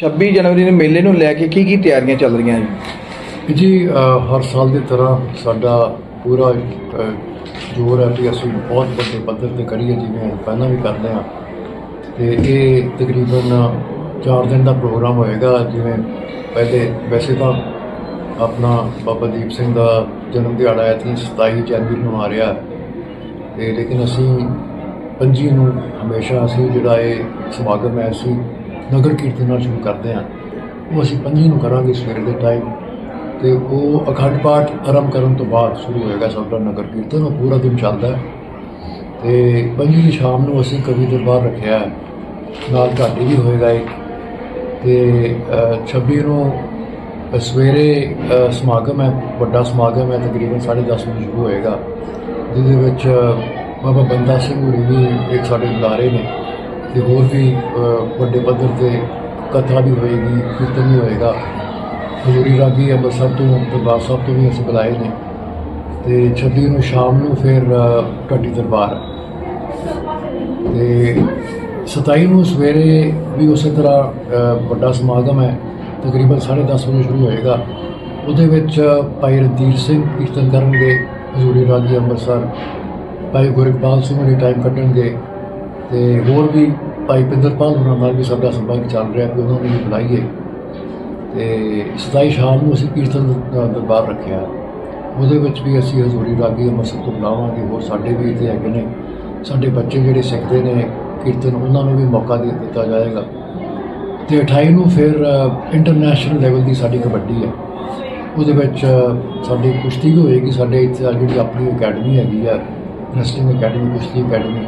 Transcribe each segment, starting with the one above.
26 ਜਨਵਰੀ ਦੇ ਮੇਲੇ ਨੂੰ ਲੈ ਕੇ ਕੀ ਕੀ ਤਿਆਰੀਆਂ ਚੱਲ ਰਹੀਆਂ ਜੀ? ਜੀ ਹਰ ਸਾਲ ਦੀ ਤਰ੍ਹਾਂ ਸਾਡਾ ਪੂਰਾ ਜ਼ੋਰ ਹੈ ਕਿ ਅਸੀਂ ਬਹੁਤ ਵੱਡੇ ਪੱਧਰ ਤੇ ਕਰੀਏ, ਜਿਵੇਂ ਪਹਿਲਾਂ ਵੀ ਕਰਦੇ ਹਾਂ ਤੇ ਇਹ ਤਕਰੀਬਨ 4 ਦਿਨ ਦਾ ਪ੍ਰੋਗਰਾਮ ਹੋਏਗਾ, ਜਿਵੇਂ ਪਹਿਲੇ ਵੈਸੇ ਤਾਂ ਆਪਣਾ ਬਾਬਾ ਦੀਪ ਸਿੰਘ ਦਾ ਜਨਮ ਦਿਹਾੜਾ ਹੈ ਤੇ 27 ਜਨਵਰੀ ਨੂੰ ਆ ਰਿਹਾ। ਤੇ ਲੇਕਿਨ ਅਸੀਂ ਪੰਜੀ ਨੂੰ ਹਮੇਸ਼ਾ ਅਸੀਂ ਜਿਹੜਾ ਇਹ ਸਮਾਗਮ ਹੈ ਅਸੀਂ ਨਗਰ ਕੀਰਤਨ ਨਾਲ ਸ਼ੁਰੂ ਕਰਦੇ ਹਾਂ। ਉਹ ਅਸੀਂ ਪੰਜੀ ਨੂੰ ਕਰਾਂਗੇ ਸਵੇਰ ਦੇ ਟਾਈਮ ਤੇ ਉਹ ਅਖੰਡ ਪਾਠ ਆਰੰਭ ਕਰਨ ਤੋਂ ਬਾਅਦ ਸ਼ੁਰੂ ਹੋਏਗਾ ਸਾਡਾ ਨਗਰ ਕੀਰਤਨ ਉਹ ਪੂਰਾ ਦਿਨ ਚੱਲਦਾ ਹੈ। ਤੇ ਪੰਜੀ ਦੀ ਸ਼ਾਮ ਨੂੰ ਅਸੀਂ ਕਵੀ ਦਰਬਾਰ ਰੱਖਿਆ ਹੈ। ਨਾਲ ਢਾਡੀ ਵੀ ਹੋਏਗਾ ਇੱਕ। ਤੇ ਅ, 26 ਨੂੰ ਸਵੇਰੇ ਸਮਾਗਮ ਹੈ ਵੱਡਾ ਸਮਾਗਮ ਹੈ ਤਕਰੀਬਨ 10:30 ਵਜੇ ਸ਼ੁਰੂ ਹੋਏਗਾ। ਜਿਹਦੇ ਵਿੱਚ ਬਾਬਾ ਬੰਦਾ ਸਿੰਘ ਹੋਰੀ ਵੀ ਇੱਕ ਸਾਡੇ ਬੁਲਾਰੇ ਨੇ ਤੇ ਹੋਰ ਵੀ ਵੱਡੇ ਪੱਧਰ ਤੇ ਕਥਾ ਵੀ ਹੋਏਗੀ ਕੀਰਤਨ ਵੀ ਹੋਏਗਾ। ਹਜ਼ੂਰੀ ਰਾਗੀ ਅੰਮ੍ਰਿਤਸਰ ਤੋਂ ਦਰਬਾਰ ਸਾਹਿਬ ਤੋਂ ਵੀ ਅਸੀਂ ਬੁਲਾਏ ਨੇ। ਤੇ 26 ਨੂੰ ਸ਼ਾਮ ਨੂੰ ਫਿਰ ਅ, ਦਰਬਾਰ। ਹੈ। ਤੇ 27 ਨੂੰ ਸਵੇਰੇ ਵੀ ਉਸੇ ਤਰ੍ਹਾਂ ਵੱਡਾ ਸਮਾਗਮ ਹੈ। ਤਕਰੀਬਨ 10:30 ਵਜੇ ਸ਼ੁਰੂ ਹੋਏਗਾ। ਉਹਦੇ ਵਿੱਚ ਭਾਈ ਰਣਧੀਰ ਸਿੰਘ ਕੀਰਤਨ ਕਰਨਗੇ ਹਜ਼ੂਰੀ ਰਾਗੀ ਅੰਮ੍ਰਿਤਸਰ। ਭਾਈ ਗੁਰਪਾਲ ਸਿੰਘ ਨੇ ਟਾਈਮ ਕੱਢਣਗੇ ਤੇ ਹੋਰ ਵੀ ਭਾਈ ਪਿੰਦਰਪਾਲ ਹੋਰਾਂ ਨਾਲ ਵੀ ਸਾਡਾ ਸੰਬੰਧ ਚੱਲ ਰਿਹਾ ਕਿ ਉਹਨਾਂ ਨੂੰ ਵੀ ਬੁਲਾਈਏ। ਤੇ 27 ਸ਼ਾਮ ਨੂੰ ਅਸੀਂ ਕੀਰਤਨ ਦਾ ਦਰਬਾਰ ਰੱਖਿਆ। ਉਹਦੇ ਵਿੱਚ ਵੀ ਅਸੀਂ ਹਜ਼ੂਰੀ ਰਾਗੀ ਅੰਮ੍ਰਿਤਸਰ ਤੋਂ ਬੁਲਾਵਾਂਗੇ, ਹੋਰ ਸਾਡੇ ਵੀ ਇੱਥੇ ਹੈਗੇ ਨੇ। ਸਾਡੇ ਬੱਚੇ ਜਿਹੜੇ ਸਿੱਖਦੇ ਨੇ ਕੀਰਤਨ, ਉਹਨਾਂ ਨੂੰ ਵੀ ਮੌਕਾ ਦੇ ਦਿੱਤਾ ਜਾਏਗਾ। ਤੇ 28 ਨੂੰ ਫਿਰ ਇੰਟਰਨੈਸ਼ਨਲ ਲੈਵਲ ਦੀ ਸਾਡੀ ਕਬੱਡੀ ਹੈ। ਉਹਦੇ ਵਿੱਚ ਸਾਡੀ ਕੁਸ਼ਤੀ ਵੀ ਹੋਏਗੀ। ਸਾਡੇ ਇੱਥੇ ਜਿਹੜੀ ਆਪਣੀ ਅਕੈਡਮੀ ਹੈਗੀ ਆ ਰੈਸਲਿੰਗ ਅਕੈਡਮੀ ਕੁਸ਼ਤੀ ਅਕੈਡਮੀ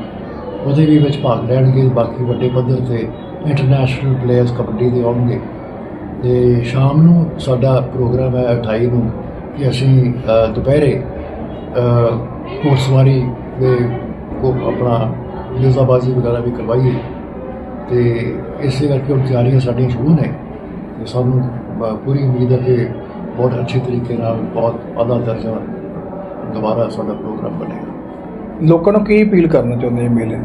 ਉਹਦੇ ਵੀ ਵਿੱਚ ਭਾਗ ਲੈਣਗੇ ਬਾਕੀ ਵੱਡੇ ਪੱਧਰ ਤੇ ਇੰਟਰਨੈਸ਼ਨਲ ਪਲੇਅਰਸ ਕਬੱਡੀ ਦੇ ਆਉਣਗੇ। ਤੇ ਸ਼ਾਮ ਨੂੰ ਸਾਡਾ ਪ੍ਰੋਗਰਾਮ ਹੈ 28 ਨੂੰ ਕਿ ਅਸੀਂ ਦੁਪਹਿਰੇ ਅ, ਘੋੜਸਵਾਰੀ ਦੇ ਕੋ ਆਪਣਾ ਨਿਜ਼ਾਬਾਜ਼ੀ ਵਗੈਰਾ ਵੀ ਕਰਵਾਈਏ। ਤੇ ਇਸੇ ਕਰਕੇ ਉਹ ਤਿਆਰੀਆਂ ਸਾਡੀਆਂ ਸ਼ੁਰੂ ਨੇ। ਤੇ ਸਾਨੂੰ ਪੂਰੀ ਉਮੀਦ ਹੈ ਕਿ ਬਹੁਤ ਅੱਛੇ ਤਰੀਕੇ ਨਾਲ ਬਹੁਤ ਆਲਾ ਦਰਜਾ ਦੁਬਾਰਾ ਸਾਡਾ ਪ੍ਰੋਗਰਾਮ ਬਣੇਗਾ। ਲੋਕਾਂ ਨੂੰ ਕੀ ਅਪੀਲ ਕਰਨਾ ਚਾਹੁੰਦੇ ਜੀ ਮੇਲੇ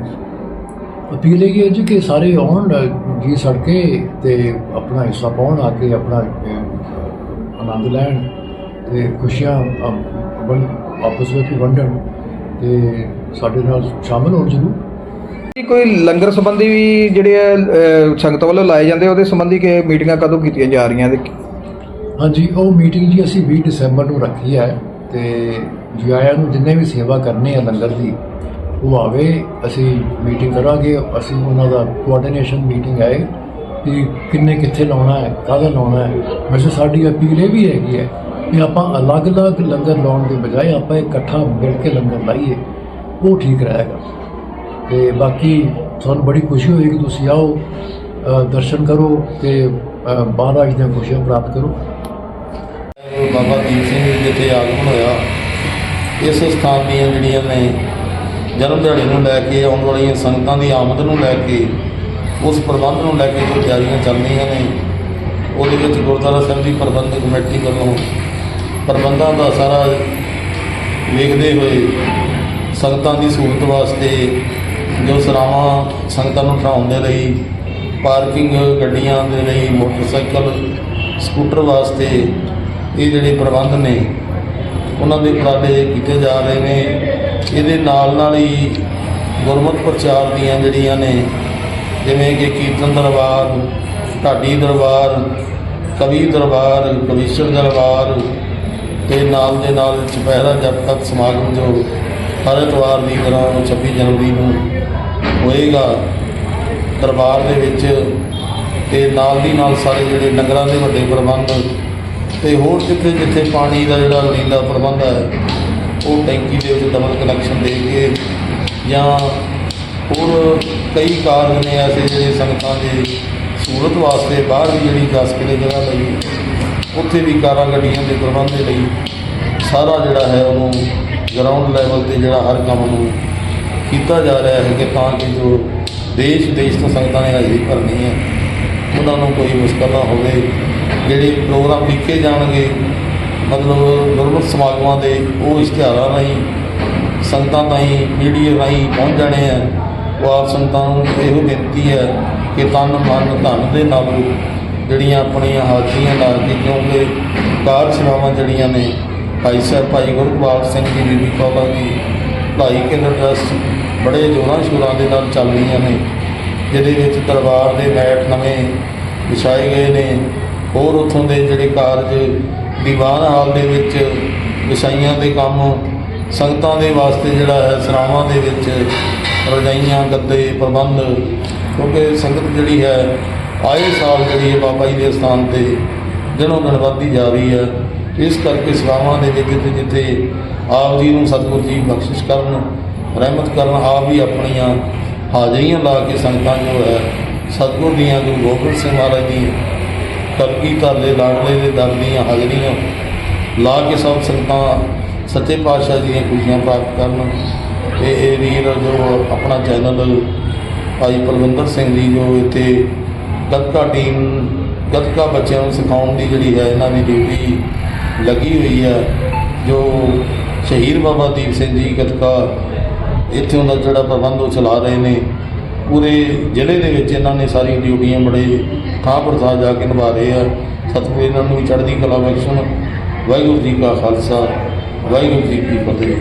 ਅਪੀਲ ਇਹ ਹੈ ਜੀ ਕਿ ਸਾਰੇ ਆਉਣ ਜੀ ਸੜਕੇ ਤੇ ਆਪਣਾ ਹਿੱਸਾ ਪਾਉਣ ਆ ਕੇ ਆਪਣਾ ਆਨੰਦ ਲੈਣ ਤੇ ਖੁਸ਼ੀਆਂ ਆਪਸ ਵਿੱਚ ਵੰਡਣ ਤੇ ਸਾਡੇ ਨਾਲ ਸ਼ਾਮਲ ਹੋਣ ਜ਼ਰੂਰ। ਕੋਈ ਲੰਗਰ ਸੰਬੰਧੀ ਵੀ ਜਿਹੜੇ ਸੰਗਤ ਵੱਲੋਂ ਲਾਏ ਜਾਂਦੇ ਉਹਦੇ ਸੰਬੰਧੀ ਕਿ ਮੀਟਿੰਗਾਂ ਕਦੋਂ ਕੀਤੀਆਂ ਜਾ ਰਹੀਆਂ ਹਾਂਜੀ ਉਹ ਮੀਟਿੰਗ ਜੀ ਅਸੀਂ 20 ਦਸੰਬਰ ਨੂੰ ਰੱਖੀ ਹੈ ਤੇ ਜੀ ਆਇਆਂ ਨੂੰ ਜਿੰਨੇ ਵੀ ਸੇਵਾ ਕਰਨੀ ਹੈ ਲੰਗਰ ਦੀ ਉਹ ਆਵੇ ਅਸੀਂ ਮੀਟਿੰਗ ਕਰਾਂਗੇ ਅਸੀਂ ਉਹਨਾਂ ਦਾ ਕੋਆਰਡੀਨੇਸ਼ਨ ਮੀਟਿੰਗ ਹੈ ਕਿ ਕਿੰਨੇ ਕਿੱਥੇ ਲਾਉਣਾ ਹੈ ਕਾਹਦਾ ਲਾਉਣਾ ਹੈ। ਵੈਸੇ ਸਾਡੀ ਅਪੀਲ ਇਹ ਵੀ ਹੈਗੀ ਹੈ ਕਿ ਆਪਾਂ ਅਲੱਗ-ਅਲੱਗ ਲੰਗਰ ਲਾਉਣ ਦੇ ਬਜਾਏ ਆਪਾਂ ਇਕੱਠਾ ਮਿਲ ਕੇ ਲੰਗਰ ਲਾਈਏ ਉਹ ਠੀਕ ਰਹੇਗਾ। ਤੇ ਬਾਕੀ ਤੁਹਾਨੂੰ ਬੜੀ ਖੁਸ਼ੀ ਹੋਏਗੀ ਤੁਸੀਂ ਆਓ ਦਰਸ਼ਨ ਕਰੋ ਤੇ ਅ, ਮਹਾਰਾਜ ਦੀਆਂ ਖੁਸ਼ੀਆਂ ਪ੍ਰਾਪਤ ਕਰੋ। ਬਾਬਾ ਦੀਪ ਸਿੰਘ ਜੀ ਜਿੱਥੇ ਆਗਮਨ ਹੋਇਆ ਇਸ ਸਥਾਨ ਦੀਆਂ ਜਿਹੜੀਆਂ ਨੇ, ਜਨਮ ਦਿਹਾੜੇ ਨੂੰ ਲੈ ਕੇ, ਆਉਣ ਵਾਲੀਆਂ ਸੰਗਤਾਂ ਦੀ ਆਮਦ ਨੂੰ ਲੈ ਕੇ, ਉਸ ਪ੍ਰਬੰਧ ਨੂੰ ਲੈ ਕੇ ਜੋ ਤਿਆਰੀਆਂ ਚੱਲ ਰਹੀਆਂ ਨੇ, ਉਹਦੇ ਵਿੱਚ ਗੁਰਦੁਆਰਾ ਸਾਹਿਬ ਦੀ ਪ੍ਰਬੰਧਕ ਕਮੇਟੀ ਵੱਲੋਂ ਪ੍ਰਬੰਧਾਂ ਦਾ ਸਾਰਾ ਵੇਖਦੇ ਹੋਏ ਸੰਗਤਾਂ ਦੀ ਸਹੂਲਤ ਵਾਸਤੇ ਜੋ ਸਰਾਵਾਂ ਸੰਗਤਾਂ ਨੂੰ ਠਹਿਰਾਉਣ ਦੇ ਲਈ, ਪਾਰਕਿੰਗ ਗੱਡੀਆਂ ਦੇ ਲਈ, ਮੋਟਰਸਾਈਕਲ, ਸਕੂਟਰ ਵਾਸਤੇ ਇਹ ਜਿਹੜੇ ਪ੍ਰਬੰਧ ਨੇ ਉਹਨਾਂ ਦੇ ਉਪਰਾਲੇ ਕੀਤੇ ਜਾ ਰਹੇ ਨੇ। ਇਹਦੇ ਨਾਲ ਨਾਲ ਹੀ ਗੁਰਮਤਿ ਪ੍ਰਚਾਰ ਦੀਆਂ ਜਿਹੜੀਆਂ ਨੇ, ਜਿਵੇਂ ਕਿ ਕੀਰਤਨ ਦਰਬਾਰ, ਢਾਡੀ ਦਰਬਾਰ, ਕਵੀ ਦਰਬਾਰ, ਕਵੀਸ਼ਰ ਦਰਬਾਰ ਤੇ ਨਾਲ ਦੇ ਨਾਲ ਚੁਪਹਿਰਾ ਜਪ ਸਮਾਗਮ ਜੋ ਹਰ ਐਤਵਾਰ ਦੀ ਤਰ੍ਹਾਂ 26 ਜਨਵਰੀ ਨੂੰ ਹੋਏਗਾ ਦਰਬਾਰ ਦੇ ਵਿੱਚ ਤੇ ਨਾਲ ਦੀ ਨਾਲ ਸਾਰੇ ਜਿਹੜੇ ਲੰਗਰਾਂ ਦੇ ਵੱਡੇ ਪ੍ਰਬੰਧ ਤੇ ਹੋਰ ਜਿੱਥੇ ਜਿੱਥੇ ਪਾਣੀ ਦਾ ਜਿਹੜਾ ਲੀਲਾ ਪ੍ਰਬੰਧ ਹੈ, ਉਹ ਟੈਂਕੀ ਦੇ ਵਿੱਚ ਡਬਲ ਕਨੈਕਸ਼ਨ ਦੇ ਕੇ ਜਾਂ ਹੋਰ ਕਈ ਕਾਰਜ ਨੇ ਐਸੇ ਜਿਹੜੇ ਸੰਗਤਾਂ ਦੇ ਸਹੂਲਤ ਵਾਸਤੇ ਬਾਹਰ ਵੀ ਜਿਹੜੀ 10 ਕਿਲੇ ਜਗ੍ਹਾ ਲਈ, ਉੱਥੇ ਵੀ ਕਾਰਾਂ ਗੱਡੀਆਂ ਦੇ ਪ੍ਰਬੰਧ ਦੇ ਲਈ ਸਾਰਾ ਜਿਹੜਾ ਹੈ ਉਹਨੂੰ ਗਰਾਊਂਡ ਲੈਵਲ ਤੇ ਜਿਹੜਾ ਹਰ ਕੰਮ ਨੂੰ ਕੀਤਾ ਜਾ ਰਿਹਾ ਹੈ ਕਿ ਤਾਂ ਕਿ ਜੋ ਦੇਸ਼ ਵਿਦੇਸ਼ ਤੋਂ ਸੰਗਤਾਂ ਨੇ ਹਾਜ਼ਰੀ ਭਰਨੀ ਹੈ, ਉਹਨਾਂ ਨੂੰ ਕੋਈ ਮੁਸ਼ਕਲ ਨਾ ਹੋਵੇ। ਜਿਹੜੇ ਪ੍ਰੋਗਰਾਮ ਲਿਖੇ ਜਾਣਗੇ, ਮਤਲਬ ਗੁਰਮਤਿ ਸਮਾਗਮਾਂ ਦੇ, ਉਹ ਇਸ਼ਤਿਹਾਰਾਂ ਰਾਹੀਂ, ਸੰਗਤਾਂ ਤਾਈਂ ਮੀਡੀਆ ਰਾਹੀਂ ਪਹੁੰਚ ਜਾਣੇ ਆ। ਉਹ ਆਪ ਸੰਗਤਾਂ ਨੂੰ ਇਹੋ ਬੇਨਤੀ ਹੈ ਕਿ ਤਨ, ਮਨ, ਧਨ ਦੇ ਨਾਲ ਜਿਹੜੀਆਂ ਆਪਣੀਆਂ ਹਾਜ਼ਰੀਆਂ ਲਾ ਕੇ ਕਿਉਂਕਿ ਕਾਰ ਸੇਵਾਵਾਂ ਜਿਹੜੀਆਂ ਨੇ, ਭਾਈ ਸਾਹਿਬ, ਭਾਈ ਗੁਰਗੋਬਿੰਦ ਸਿੰਘ ਜੀ, ਬੀਬੀ ਕੌਲਾ ਦੀ ਭਾਈ ਕੇਂਦਰ ਟਰੱਸਟ ਬੜੇ ਜੋਰਾਂ ਸ਼ੋਰਾਂ ਦੇ ਨਾਲ ਚੱਲ ਰਹੀਆਂ ਨੇ। ਜਿਹਦੇ ਵਿੱਚ ਦਰਬਾਰ ਦੇ ਮੈਟ ਨਵੇਂ ਵਿਛਾਏ ਗਏ ਨੇ। ਹੋਰ ਉੱਥੋਂ ਦੇ ਜਿਹੜੇ ਕਾਰਜ ਦੀਵਾਨ ਹਾਲ ਦੇ ਵਿੱਚ ਵਿਛਾਈਆਂ ਦੇ ਕੰਮ, ਸੰਗਤਾਂ ਦੇ ਵਾਸਤੇ ਜਿਹੜਾ ਹੈ, ਸਰਾਵਾਂ ਦੇ ਵਿੱਚ ਰਜਾਈਆਂ, ਗੱਦੇ, ਪ੍ਰਬੰਧ, ਕਿਉਂਕਿ ਸੰਗਤ ਜਿਹੜੀ ਹੈ, ਆਏ ਸਾਲ ਜਿਹੜੀ ਹੈ ਬਾਬਾ ਜੀ ਦੇ ਸਥਾਨ ਤੇ ਦਿਨੋਂ ਦਿਨ ਵੱਧਦੀ ਜਾ ਰਹੀ ਹੈ। ਇਸ ਕਰਕੇ ਸਰਾਵਾਂ ਦੇ ਵਿੱਚ ਜਿੱਥੇ ਆਪ ਜੀ ਨੂੰ ਸਤਿਗੁਰ ਜੀ ਬਖਸ਼ਿਸ਼ ਕਰਨ, ਰਹਿਮਤ ਕਰਨ, ਆਪ ਹੀ ਆਪਣੀਆਂ ਹਾਜ਼ਰੀਆਂ ਲਾ ਕੇ ਸੰਗਤਾਂ ਨੂੰ ਹੈ, ਸਤਿਗੁਰ ਦੀਆਂ ਗੁਰੂ ਗੋਬਿੰਦ ਸਿੰਘ ਮਹਾਰਾਜ ਦੀ ਕਲਗੀ ਦੇ ਲਾਡਲੇ ਦੇ ਦਰ ਦੀਆਂ ਹਾਜ਼ਰੀਆਂ ਲਾ ਕੇ ਸਭ ਸੰਗਤਾਂ ਸੱਚੇ ਪਾਤਸ਼ਾਹ ਦੀਆਂ ਖੁਸ਼ੀਆਂ ਪ੍ਰਾਪਤ ਕਰਨ। ਤੇ ਇਹ ਵੀਰ ਜੋ ਆਪਣਾ ਚੈਨਲ ਭਾਈ ਪਰਵਿੰਦਰ ਸਿੰਘ ਜੀ ਜੋ ਇੱਥੇ ਗੱਤਕਾ ਟੀਮ ਗੱਤਕਾ ਬੱਚਿਆਂ ਨੂੰ ਸਿਖਾਉਣ ਦੀ ਜਿਹੜੀ ਹੈ, ਇਹਨਾਂ ਦੀ ਡਿਊਟੀ ਲੱਗੀ ਹੋਈ ਹੈ। ਜੋ ਸ਼ਹੀਦ ਬਾਬਾ ਦੀਪ ਸਿੰਘ ਜੀ ਗੱਤਕਾ ਇੱਥੇ ਉਹਨਾਂ ਜਿਹੜਾ ਪ੍ਰਬੰਧ ਉਹ ਚਲਾ ਰਹੇ ਨੇ। ਪੂਰੇ ਜ਼ਿਲ੍ਹੇ ਦੇ ਵਿੱਚ ਇਹਨਾਂ ਨੇ ਸਾਰੀ ਡਿਊਟੀਆਂ ਬੜੇ ਥਾਂ ਪਰ ਜਾ ਕੇ ਨਿਭਾ ਰਹੇ ਆ। ਸਤਿਗੁਰੂ ਇਹਨਾਂ ਨੂੰ ਵੀ ਚੜ੍ਹਦੀ ਕਲਾ ਬਖਸ਼ਣ। ਵਾਹਿਗੁਰੂ ਜੀ ਕਾ ਖਾਲਸਾ, ਵਾਹਿਗੁਰੂ ਜੀ ਕੀ ਫਤਿਹ।